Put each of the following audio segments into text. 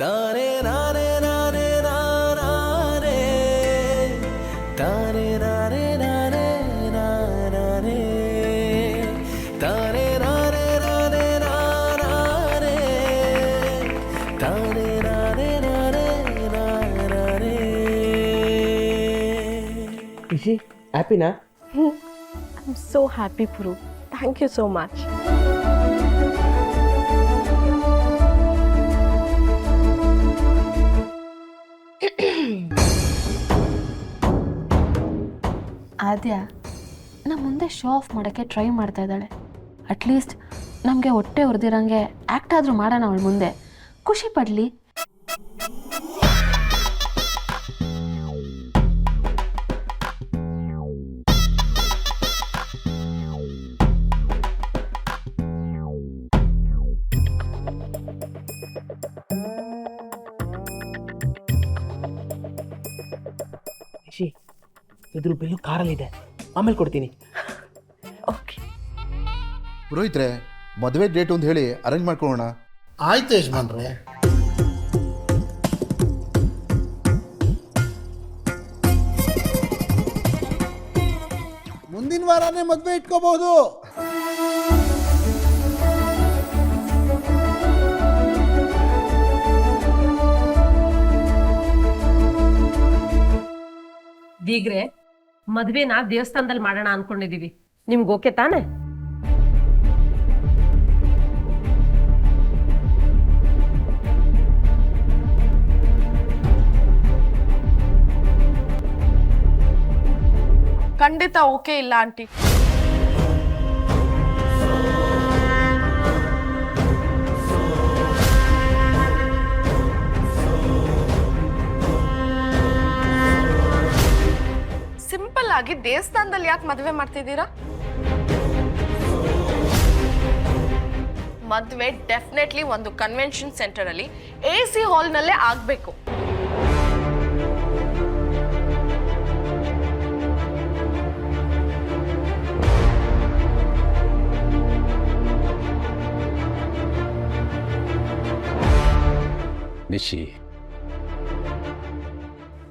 ತಾನೇ ನಾನೇ ನಾನೇ ನಾನೇ ತಾನೇ ನಾನೇ ನಾನೇ ನಾನೇ. ತಾನೇ ನಾನೇ ನಾನೇ ನಾನೇ. ತಾನೇ ನಾನೇ ನಾನೇ ನಾನೇ. ಖುಷಿ ಹ್ಯಾಪಿನಾ I'm so happy, Puru. Thank you so much. ಆದ್ಯ ನಮ್ಮ ಮುಂದೆ ಶೋ ಆಫ್ ಮಾಡೋಕ್ಕೆ ಟ್ರೈ ಮಾಡ್ತಾ ಇದ್ದಾಳೆ. ಅಟ್ಲೀಸ್ಟ್ ನಮಗೆ ಹೊಟ್ಟೆ ಹೊಡೆದಿರಂಗೆ ಆ್ಯಕ್ಟ್ ಆದರೂ ಮಾಡೋಣ ಅವಳ ಮುಂದೆ. ಖುಷಿ ಪಡಲಿ. ಖುಷಿ ಇದ್ರ ಬಿಲ್ಲು ಕಾರಲ್ಲಿದೆ ಆಮೇಲೆ ಕೊಡ್ತೀನಿ. ಓಕೆ. ಪುರೋಹಿತ್ರೆ ಮದುವೆ ಡೇಟ್ ಅಂತ ಹೇಳಿ ಅರೇಂಜ್ ಮಾಡ್ಕೊಳ್ಳೋಣ. ಆಯ್ತು ಯಜಮಾನ್ರೆ. ಮುಂದಿನ ವಾರನೇ ಮದುವೆ ಇಟ್ಕೋಬಹುದು. ಬೀಗ್ರೆ ಮದ್ವೆನ ದೇವಸ್ಥಾನದಲ್ಲಿ ಮಾಡೋಣ ಅನ್ಕೊಂಡಿದೀವಿ. ನಿಮ್ಗೆ ಓಕೆ ತಾನೆ? ಖಂಡಿತ ಓಕೆ ಇಲ್ಲ ಆಂಟಿ. ಆಗಿ ದೇವಸ್ಥಾನದಲ್ಲಿ ಯಾಕೆ ಮದುವೆ ಮಾಡ್ತಿದ್ದೀರಾ? ಮದುವೆ ಡೆಫಿನೆಟ್ಲಿ ಒಂದು ಕನ್ವೆನ್ಷನ್ ಸೆಂಟರ್ ಅಲ್ಲಿ ಎ ಸಿ ಹಾಲ್ನಲ್ಲೇ ಆಗ್ಬೇಕು. ನಿಶಿ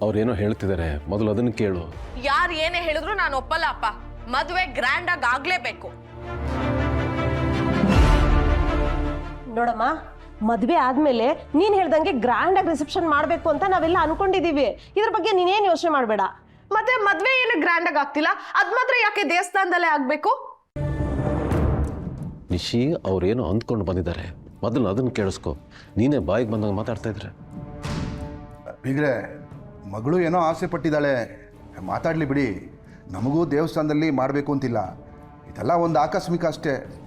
ಅವ್ರೇನೋ ಹೇಳ್ತಿದ್ದಾರೆ ಮೊದಲು ಅದನ್ನು ಕೇಳು. ಯಾರು ಏನೇ ಹೇಳಿದ್ರು ನಾನು ಒಪ್ಪಲ್ಲ ಅಪ್ಪ. ಮದುವೆ ಗ್ರ್ಯಾಂಡ್ ಆಗಿ ಆಗ್ಲೇಬೇಕು. ನೋಡಮ್ಮ ಮದ್ವೆ ಆದ್ಮೇಲೆ ನೀನ್ ಹೇಳ್ದಂಗೆ ಗ್ರ್ಯಾಂಡ್ ಆಗಿ ರಿಸೆಪ್ಷನ್ ಮಾಡ್ಬೇಕು ಅಂತ ನಾವೆಲ್ಲ ಅನ್ಕೊಂಡಿದೀವಿ. ಇದ್ರ ಬಗ್ಗೆ ನೀನೇನ್ ಯೋಚನೆ ಮಾಡ್ಬೇಡ. ಮತ್ತೆ ಮದ್ವೆ ಏನು ಗ್ರ್ಯಾಂಡ್ ಆಗಿ ಆಗ್ತಿಲ್ಲ? ಅದ್ ಮಾತ್ರ ಯಾಕೆ ದೇವಸ್ಥಾನದಲ್ಲೇ ಆಗ್ಬೇಕು? ನಿಶಿ ಅವ್ರೇನು ಅಂದ್ಕೊಂಡು ಬಂದಿದ್ದಾರೆ. ಮೊದಲು ಅದನ್ನು ಕೇಳಿಸ್ಕೊ. ನೀನೇ ಬಾಯಿಗೆ ಬಂದಂಗೆ ಮಾತಾಡ್ತಾ ಇದ್ರೆ. ಬೀಗ್ರೆ ಮಗಳು ಏನೋ ಆಸೆ ಪಟ್ಟಿದ್ದಾಳೆ. ಮಾತಾಡಲಿ ಬಿಡಿ. ನಮಗೂ ದೇವಸ್ಥಾನದಲ್ಲಿ ಮಾಡಬೇಕು ಅಂತಿಲ್ಲ. ಇದೆಲ್ಲ ಒಂದು ಆಕಸ್ಮಿಕ ಅಷ್ಟೇ.